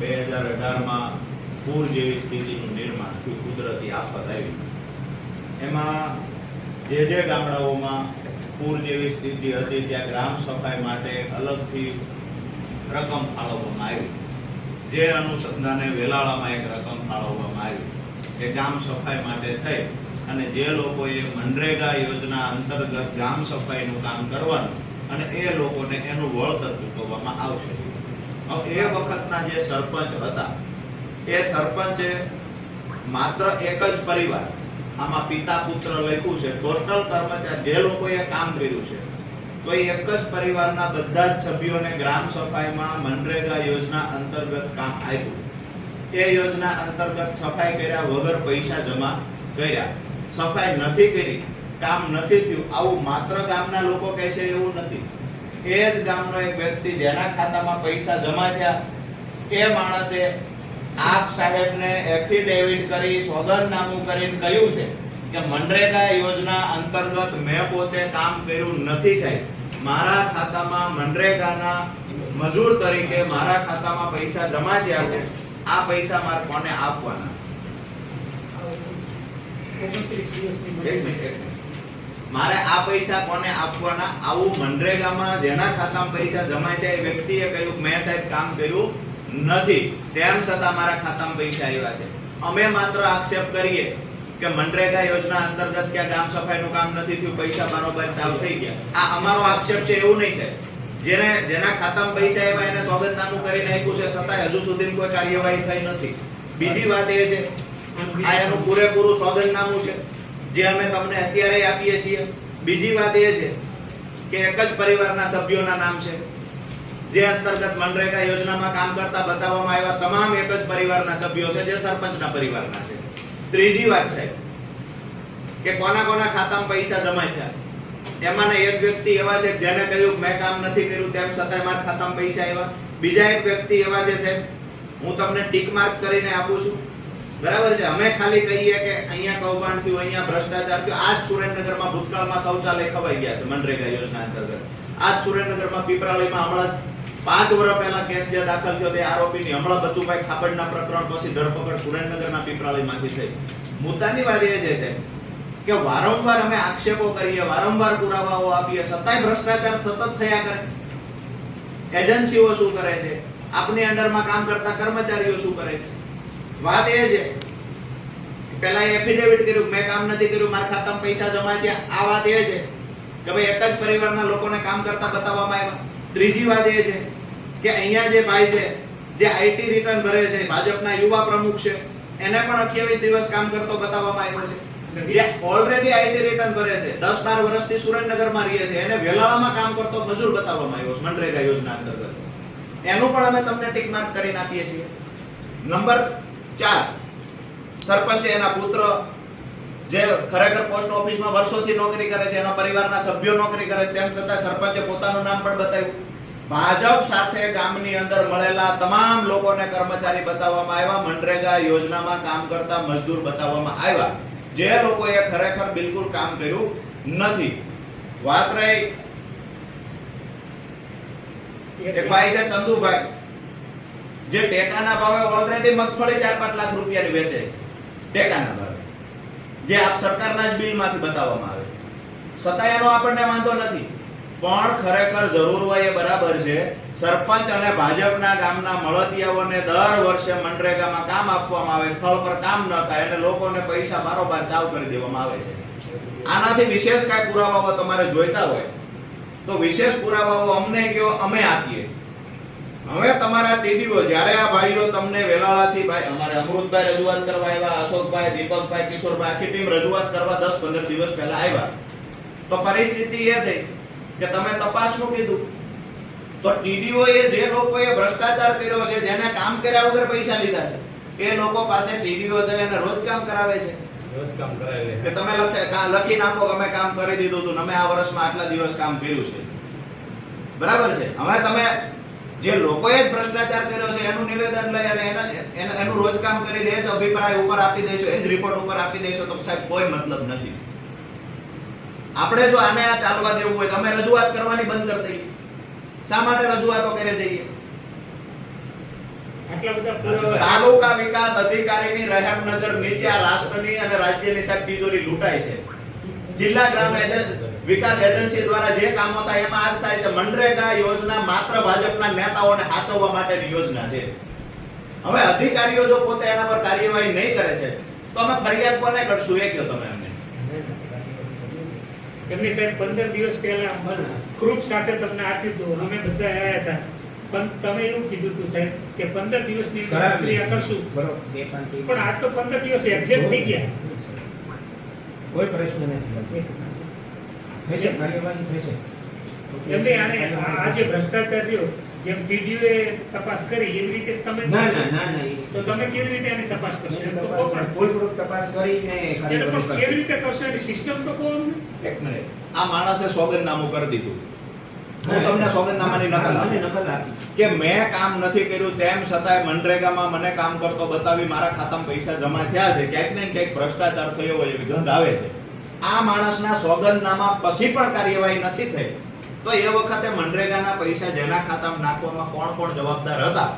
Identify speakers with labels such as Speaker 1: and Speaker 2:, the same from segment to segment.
Speaker 1: બે હજાર અઢારમાં પૂર જેવી સ્થિતિનું નિર્માણ થયું, કુદરતી આફત આવી. એમાં જે જે ગામડાઓમાં પૂર જેવી સ્થિતિ હતી, ત્યાં ગ્રામ સફાઈ માટે અલગથી રકમ ફાળવવામાં આવી. જે અનુસંધાને વેલાળામાં એક રકમ ફાળવવામાં આવી કે ગામ સફાઈ માટે થઈ અને જે લોકોએ મનરેગા યોજના અંતર્ગત ગામ સફાઈનું કામ કરવાનું અને એ લોકોને એનું વળતર ચૂકવવામાં આવશે. એ વખતના જે સરપંચ હતા, એ સરપંચે માત્ર એક જ પરિવાર, આમાં પિતા પુત્ર લખ્યું છે ટોટલ કર્મચારી, જે લોકોએ કામ કર્યું છે, તો એક જ પરિવારના બધા જ સભ્યોને ગ્રામ સફાઈમાં મનરેગા યોજના અંતર્ગત કામ આપ્યું. એ યોજના અંતર્ગત સફાઈ કર્યા વગર પૈસા જમા કર્યા. સફાઈ નથી કરી, કામ નથી થયું, આવું માત્ર ગામના લોકો કહે છે એવું નથી. એ જ ગામનો એક વ્યક્તિ જેના ખાતામાં પૈસા જમા થયા, એ માણસે આપ સાહેબને એફિડેવિટ કરી, સોગંદનામું કરીને કહ્યું છે કે મનરેગા યોજના અંતર્ગત મેં પોતે કામ કર્યું નથી સાહેબ. મારા ખાતામાં મનરેગાના મજૂર તરીકે મારા ખાતામાં પૈસા જમા થયા છે. આ પૈસા મારે કોને આપવાના? એક મિનિટ. મારે આ પૈસા કોને આપવાના? આવું મનરેગામાં જેના ખાતામાં પૈસા જમા છે, એ વ્યક્તિએ કહ્યું, મેં સાહેબ કામ કર્યું નથી. તેમ છતાં મારા ખાતામાં પૈસા આવ્યા છે. અમે માત્ર આક્ષેપ કરીએ કે મનરેગા યોજના અંતર્ગત ક્યાં ગામ સફાઈનું કામ નથી થયું, પૈસા બરોબર ચાલુ થઈ ગયા. આ અમારો આક્ષેપ છે, એવું નહીં છે. જેને, જેના ખાતામાં પૈસા આવ્યા, એને સ્વાગતનામું કરી નાખ્યું છે, છતાંય હજુ સુધી કોઈ કાર્યવાહી થઈ નથી. બીજી વાત એ છે, આ એનું પૂરેપૂરું સ્વાગતનામું છે. જે અમે તમને અત્યારે આપીએ છીએ. બીજી વાત એ છે કે એક જ પરિવારના સભ્યોના નામ છે. જે અંતર્ગત મનરેગા યોજનામાં કામ કરતા બતાવવામાં આવ્યા તમામ એક જ પરિવારના સભ્યો છે, જે સરપંચના પરિવારના છે. ત્રીજી વાત છે કે કોના કોના ખાતામાં પૈસા જમા થયા. એમાંના એક વ્યક્તિ એવા છે જેને કહ્યું મેં કામ નથી કર્યું, તેમ છતાંય મારા ખાતામાં પૈસા આવ્યા. બીજા એક વ્યક્તિ એવા છે સાહેબ, હું તમને ટીક માર્ક કરીને આપું છું. બરાબર છે. અમે ખાલી કહીએ કે અહીંયા કૌભાંડ થયું, અહીંયા ભ્રષ્ટાચાર થયો. આજ સુરેન્દ્રનગરમાં ભૂતકાળમાં શૌચાલય ખવાઈ ગયા છે મનરેગા યોજના અંતર્ગત. આજ સુરેન્દ્રનગરમાં પીપરાલયમાં હમણાં પાંચ વર્ષ પહેલા કેસ જે દાખલ થયો તે આરોપીની હમણાં બચુભાઈ ખાબડના પ્રકરણ પછી ધરપકડ સુરેન્દ્રનગરના પીપરાળયમાંથી થઈ. મુદ્દાની વાત એ છે કે વારંવાર અમે આક્ષેપો કરીએ, વારંવાર પુરાવાઓ આપીએ છતાંય ભ્રષ્ટાચાર સતત થયા કરે. એજન્સીઓ શું કરે છે? આપની અંડરમાં કામ કરતા કર્મચારીઓ શું કરે છે? વાત એ છે પેલા પહેલા એફિડેવિટ કર્યું મેં કામ નથી કર્યું મારા ખાતામાં પૈસા જમા થયા. આ વાત એ છે કે ભાઈ એક જ પરિવારના લોકોને કામ કરતા બતાવવામાં આવ્યા. ત્રીજી વાત એ છે કે અહીંયા જે ભાઈ છે જે આઈટી રિટર્ન ભરે છે ભાજપના યુવા પ્રમુખ છે એને પણ 28 દિવસ કામ કરતો બતાવવામાં આવ્યો છે. જે ઓલરેડી આઈટી રિટર્ન ભરે છે 10 12 વર્ષથી સુરેન્દ્રનગરમાં રહે છે એને વેલાવામાં કામ કરતો મજૂર બતાવવામાં આવ્યો છે મનરેગા યોજના અંતર્ગત. એનું પણ અમે તમને ટીક માર્ક કરીને આપીએ છીએ. નંબર ચાર. સરપંચ એના પુત્ર જે ખરેખર પોસ્ટ ઓફિસમાં વર્ષોથી નોકરી કરે છે, એના પરિવારના સભ્યો નોકરી કરે છે, તેમ છતાં સરપંચે પોતાનું નામ પણ બતાવ્યું. ભાજપ સાથે ગામની અંદર મળેલા તમામ લોકોને કર્મચારી બતાવવામાં આવ્યા, મનરેગા યોજનામાં કામ કરતા મજદૂર બતાવવામાં આવ્યા. જે લોકોએ ખરેખર બિલકુલ કામ કર્યું નથી. વાત રહી. એક ભાઈ છે ચંદુભાઈ. જે ટેકાના ભાવે ઓલરેડી મગફળી ચાર પાંચ લાખ રૂપિયાની વેચે છે. ટેકાના ભાવે. જે આપ સરકારના જ બિલમાંથી બતાવવામાં આવે છતાં એનો આપણને વાંધો નથી. પણ ખરેખર જરૂર હોય એ બરાબર છે. સરપંચ અને ભાજપના ગામના મળતિયાઓને દર વર્ષે મનરેગામાં કામ આપવામાં આવે, સ્થળ પર કામ ન થાય અને લોકોને પૈસા બારોબાર ચાવ કરી દેવામાં આવે છે. આનાથી વિશેષ કાંઈ પુરાવાઓ તમારે જોઈતા હોય, તો વિશેષ પુરાવાઓ અમને કયો અમે આપીએ. હવે તમારા ટીડીઓ જ્યારે આ ભાઈઓ તમને વેલાળાથી ભાઈ અમારે અમૃતભાઈ રજૂઆત કરવા આવ્યા અશોકભાઈ દીપકભાઈ કિશોરભાઈ આખી ટીમ રજૂઆત કરવા દસ પંદર દિવસ પહેલા આવ્યા. તો પરિસ્થિતિ એ થઈ કે તમે તપાસનું કીધું? તો ટીડીઓ એ જે લોકોએ ભ્રષ્ટાચાર કર્યો છે જેને કામ કર્યા વગર પૈસા લીધા છે એ લોકો પાસે ટીડીઓ છે એને રોજ કામ કરાવે છે. કે તમે લખે કા- લખી નાખો કે અમે કામ કરી દીધું હતું અમે આ વર્ષમાં આટલા દિવસ કામ કર્યું છે. બરાબર છે? હવે તમે જે લોકોએ જ ભ્રષ્ટાચાર કર્યો છે એનું નિવેદન લઈ અને એના રોજ કામ કરીને એ જ અભિપ્રાય ઉપર આપી દેશો એ જ રિપોર્ટ ઉપર આપી દેશો તો સાહેબ કોઈ મતલબ નથી. આપણે જો આને આ ચાલવા દેવું હોય તો અમે રજૂઆત કરવાની બંધ કરી દઈએ. શા માટે રજૂઆતો કરે જઈએ તાલુકા વિકાસ અધિકારીની રહેમ નજર નીચે આ રાષ્ટ્રની અને રાજ્યની સાહેબ તિજોરી લૂંટાય છે. જિલ્લા ગ્રામ વિકાસ એજન્સી દ્વારા જે કામો થાય એમાં આજ થાય છે મનરેગા યોજના માત્ર ભાજપના નેતાઓને હાચવવા માટેની યોજના છે. હવે અધિકારીઓ જો પોતે એના પર કાર્યવાહી નહીં કરે છે તો અમે ફરિયાદ કોને કરશું? એ કહો તમે અમને.
Speaker 2: એમની સાહેબ પંદર દિવસ પહેલા ગ્રુપ સાથે તમને આપ્યું હતું. અમે બધા આવ્યા હતા. પણ તમે એવું કીધું હતું સાહેબ કે પંદર દિવસની પ્રક્રિયા કરશું. પણ આ તો પંદર દિવસ એક્ઝેક્ટ થઈ ગયા.
Speaker 3: કોઈ પ્રશ્ન નથી. થશે કાર્યવાહી થશે
Speaker 2: એમને આને આ જે ભ્રષ્ટાચાર રહ્યો જેમ TDO એ તપાસ કરી એવી રીતે તમે
Speaker 3: ના ના ના ના
Speaker 2: તો તમે કેવી રીતે આની તપાસ કરશો? તો પણ.
Speaker 3: ભૂલપૂર્વક તપાસ કરીને કાર્યવાહી
Speaker 2: કેવી રીતે કરશો? એની સિસ્ટમ તો અમને.
Speaker 3: એક મિનિટ.
Speaker 1: આ માણસે સોગંદનામું કરી દીધું. હું તમને સોગંદનામાની નકલ આપું.
Speaker 3: નકલ આપી.
Speaker 1: કે મેં કામ નથી કર્યું તેમ છતાંય મનરેગામાં મને કામ કરતો બતાવી મારા ખાતામાં પૈસા જમા થયા છે. ક્યાંક ને ક્યાંક ભ્રષ્ટાચાર થયો હોય એવી ગંધ આવે છે. આ માણસના સોગંદનામા પછી પણ કાર્યવાહી નથી થઈ. તો એ વખતે મનરેગાના પૈસા જેના ખાતામાં નાખવામાં કોણ કોણ જવાબદાર હતા?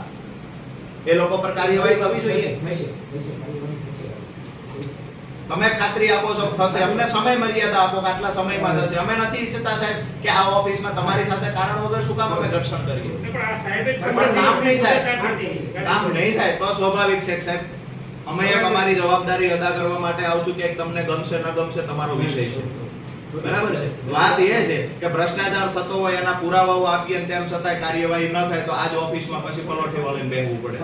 Speaker 1: એ લોકો પર કાર્યવાહી થવી જોઈએ. તમે ખાતરી આપો છો થશે. અમને સમય મર્યાદા આપો કે આટલા સમયમાં થશે. અમે નથી ઈચ્છતા સાહેબ કે આ ઓફિસમાં તમારી સાથે કારણ વગર શું કામ અમે ઘર્ષણ કરીએ?
Speaker 2: પણ
Speaker 1: કામ નહીં થાય. કામ નહીં. થાય. તો સ્વાભાવિક છે સાહેબ અમે એક અમારી જવાબદારી અદા કરવા માટે આવશું કે તમને ગમશે ન ગમશે તમારો વિષય છે. બરાબર છે? વાત એ છે કે ભ્રષ્ટાચાર થતો હોય એના પુરાવાઓ આપીએ તેમ છતાંય કાર્યવાહી ન થાય તો આજ ઓફિસમાં પછી પલોઠી વાળીને બેહવું પડે.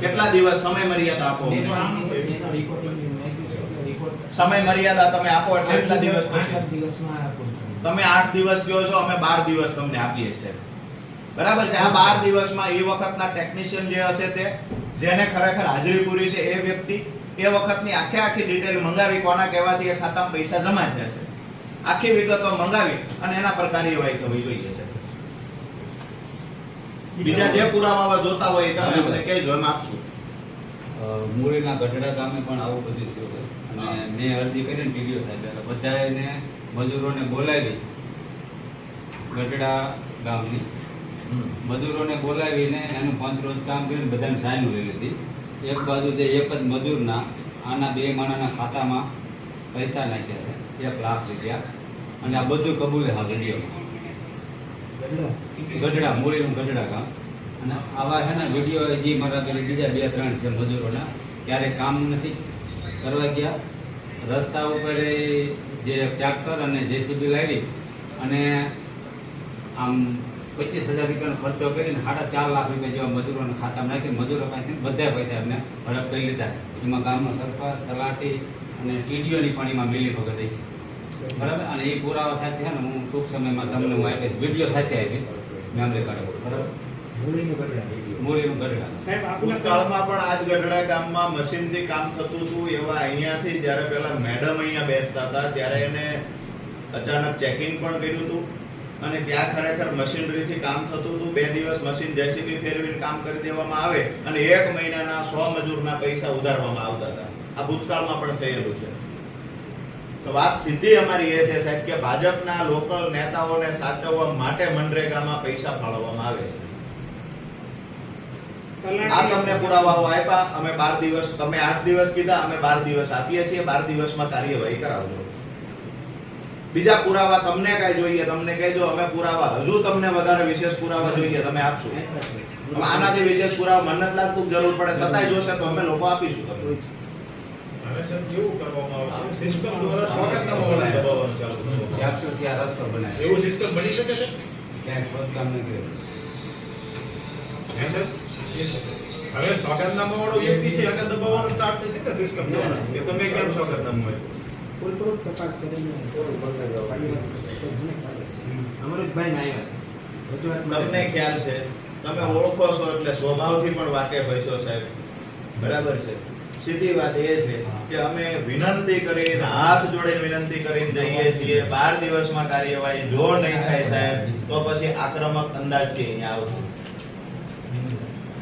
Speaker 1: કેટલા દિવસ સમય મર્યાદા આપો સમય મર્યાદા તમે આપો એટલે એટલા દિવસ. તમે આઠ દિવસ કહો છો અમે બાર દિવસ તમને આપીએ છીએ. બરાબર છે. આ બાર દિવસમાં એ વખતના ટેકનિશિયન જે હશે તે જેને ખરેખર હાજરી પૂરી છે એ વ્યક્તિ એ વખતની આખે આખી ડિટેલ મંગાવી કોના કહેવાથી એ ખાતામાં પૈસા જમા થયા છે. આખી વિગતો મંગાવી અને એના પર કાર્યવાહી થવી જોઈએ છે. બીજા જે પુરાવા જોતા હોય તમે અમને કહેજો એમ આપશું.
Speaker 4: મૂળીના ગઢડા ગામે પણ આવું બધું થયું છે અને મેં અરજી કરીને ટીડીઓ સાહેબ એટલે બધાને મજૂરોને બોલાવી ગઢડા ગામની. મજૂરોને બોલાવીને એનું પાંચ રોજ કામ કરીને બધાને સાઈન લઈ લીધી એક બાજુ જે એક જ મજૂરના આના બે માણાના ખાતામાં પૈસા નાખ્યા છે એક લાખ રૂપિયા. અને આ બધું કબૂલે હા વિડીયોમાં
Speaker 3: ગઢડા.
Speaker 4: મૂળીનું ગઢડા કામ અને આવા છે ને વીડિયો જે મારા પેલા બીજા બે ત્રણ છે મજૂરોના ત્યારે કામ નથી કરવા ગયા. રસ્તા ઉપર જે ટ્રેક્ટર અને જેસીબી લાવી અને આમ પચીસ હજાર રૂપિયાનો ખર્ચો કરીને સાડા ચાર લાખ રૂપિયા જેવા મજૂરોના ખાતામાં નાખી મજૂરો પાસેથી બધા પૈસા એમને હડપ કરી લીધા. એમાં ગામનો સરપંચ તલાટી અને ટીડીઓની પણ એમાં મિલી ભગત છે બરાબર? અને એ પુરાવા સાથે છે ને હું ટૂંક સમયમાં તમને હું આપીશ. વીડિયો સાથે આપીશ. મેમરી કાર્ડ બરાબર?
Speaker 2: સાહેબ
Speaker 1: ભૂતકાળમાં પણ આજ ગઢડા ગામમાં મશીનથી કામ થતું હતું. એવા અહીંયાથી જ્યારે પેલા મેડમ અહીંયા બેસતા હતા ત્યારે એને અચાનક ચેકિંગ પણ કર્યું હતું. અને ત્યાં ખરેખર મશીનરીથી કામ થતું હતું. બે દિવસ મશીન જેસીબી ફેરવીને કામ કરી દેવામાં આવે અને એક મહિનાના સો મજૂરના પૈસા ઉધારવામાં આવતા હતા. આ ભૂતકાળમાં પણ થયેલું છે. તો વાત સીધી અમારી એ છે સાહેબ કે ભાજપના લોકલ નેતાઓને સાચવવા માટે મનરેગામાં પૈસા ફાળવવામાં આવે છે. આ તમને પુરાવાઓ આપ્યા અમે બાર દિવસ, તમે આઠ દિવસ કીધા, અમે બાર દિવસ આપીએ છીએ. બાર દિવસમાં કાર્યવાહી કરાવજો. બીજા પુરાવા તમને કઈ જોઈએ તમને કહેજો અમે પુરાવા હજુ તમને વધારે વિશેષ પુરાવા જોઈએ તમે આપશો. આનાથી વિશેષ પુરાવા મને નથી લાગતું જરૂર પડે છતાંય જોશે તો અમે લોકો આપીશું. તમને
Speaker 5: હવે સર વાળો શકે વ્યક્તિ છે એને દબાવવાનું સ્ટાર્ટ થઈ કે સિસ્ટમ તમે કેમ સ્વાગતનામું આપ્યું?
Speaker 3: ફૂલપ્રૂફ તપાસ કરીને. અમૃતભાઈ ને આવ્યા.
Speaker 1: તમને ખ્યાલ છે? તમે ઓળખો છો એટલે સ્વભાવથી પણ વાકેફ હશો સાહેબ. બરાબર છે. સીધી વાત એ છે કે અમે વિનંતી કરીને હાથ જોડે વિનંતી કરીને જઈએ છીએ. બાર દિવસમાં કાર્યવાહી જો નહીં થાય સાહેબ તો પછી આક્રમક અંદાજથી અહીંયા આવશું.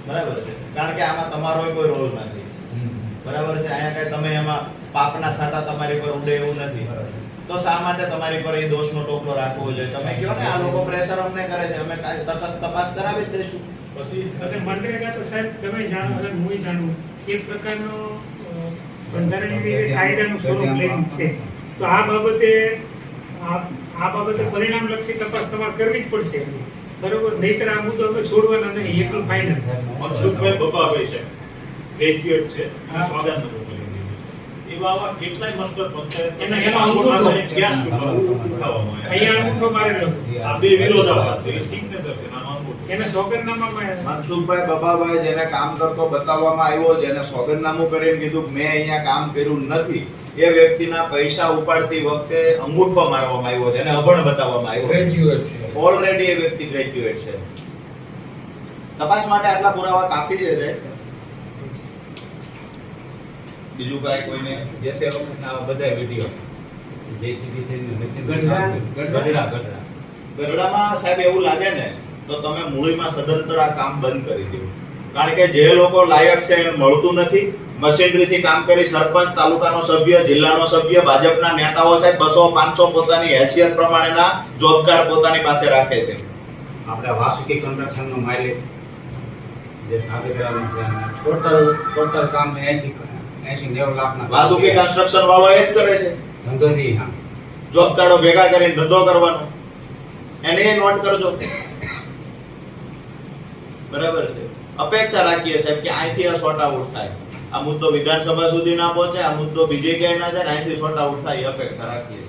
Speaker 1: બરાબર છે. કારણ કે આમાં તમારો કોઈ રોલ નથી. બરાબર છે. અહીંયા કઈ તમે એમાં પાપના છાંટા તમારી પર ઉડે એવું નથી. તો શા માટે તમારી પર એ દોષનો ટોપલો રાખવો જોઈએ? તમે કહો ને આ લોકો પ્રેશર અમને કરે છે અમે તટસ્થ તપાસ કરાવી જ દઈશું.
Speaker 5: પછી
Speaker 2: અને મનરેગા તો સાહેબ તમે જાણો અને હું જાણું એક પ્રકારનો બંધારણીય કાયદાનું સ્વરૂપ લેવું છે. તો આ બાબતે આ આ બાબતે પરિણામલક્ષી તપાસ તમારે કરવી જ પડશે. બરોબર? નહીતર આ મુદ્દો અમે છોડવાના નહીં એટલું ફાઇનલ
Speaker 5: મનસુખભાઈ બબાભાઈ છે. ગ્રેજ્યુએટ છે. સ્વાગત નગર કોલેજની. એવા આવા કેટલાય મસ્કત પંચાયત
Speaker 2: એના- એનો અંગૂઠો.
Speaker 5: ક્યાં ચૂકવવામાં આવ્યા?
Speaker 2: અહીંયા અંગૂઠો મારેલો
Speaker 5: આ બે વિરોધાભાસ છે સિગ્નેચર છે નાનો અંગૂઠો
Speaker 2: એને સોગંદનામામાં
Speaker 1: મનસુખભાઈ બબાભાઈ જેને કામ કરતો બતાવવામાં આવ્યો જેને સોગંદનામું કરીને કીધું મેં અહીંયા કામ કર્યું નથી એ વ્યક્તિના પૈસા ઉપાડતી વખતે અંગૂઠો મારવામાં આવ્યો છે એને અભણ બતાવવામાં આવ્યો
Speaker 6: ગ્રેજ્યુએટ છે
Speaker 1: ઓલરેડી એ વ્યક્તિ ગ્રેજ્યુએટ છે તપાસ માટે આટલા પુરાવા કાફી છે? બીજું કાંઈ કોઈને
Speaker 4: જે તે વખતના આવા બધા વીડિયો. જેસીબી થઈને મશીન
Speaker 3: ગઢડા?
Speaker 4: ગઢડા. ગઢડા
Speaker 1: ગરડામાં સાહેબ એવું લાગે ને તો તમે મૂળીમાં સદંતર આ કામ બંધ કરી દો. કારણ કે જે લોકો લાયક છે એને મળતું નથી. મશીનરીથી કામ કરી સરપંચ તાલુકાનો સભ્ય જિલ્લાનો સભ્ય ભાજપના નેતાઓ સાહેબ બસો પાંચસો પોતાની હેસિયત પ્રમાણેના જોબ કાર્ડ પોતાની પાસે રાખે છે.
Speaker 4: આપણે વાસુકી કન્સ્ટ્રક્શનનો માઇલેજ જે સાથે ટોટલ ટોટલ કામ એસી લાખના
Speaker 1: વાસુકી કન્સ્ટ્રક્શન વાળો એ જ કરે છે.
Speaker 4: ધંધોથી હા.
Speaker 1: જોબ કાર્ડો ભેગા કરીને ધંધો કરવાનો. એને નોટ કરજો. બરાબર છે. અપેક્ષા રાખીએ સાહેબ કે અહીંથી આ શોર્ટ આઉટ થાય. આ મુદ્દો વિધાનસભા સુધી ના પહોંચે આ મુદ્દો બીજે ક્યાંય ના જાય અહીંથી શોર્ટ આઉટ થાય એ અપેક્ષા રાખીએ.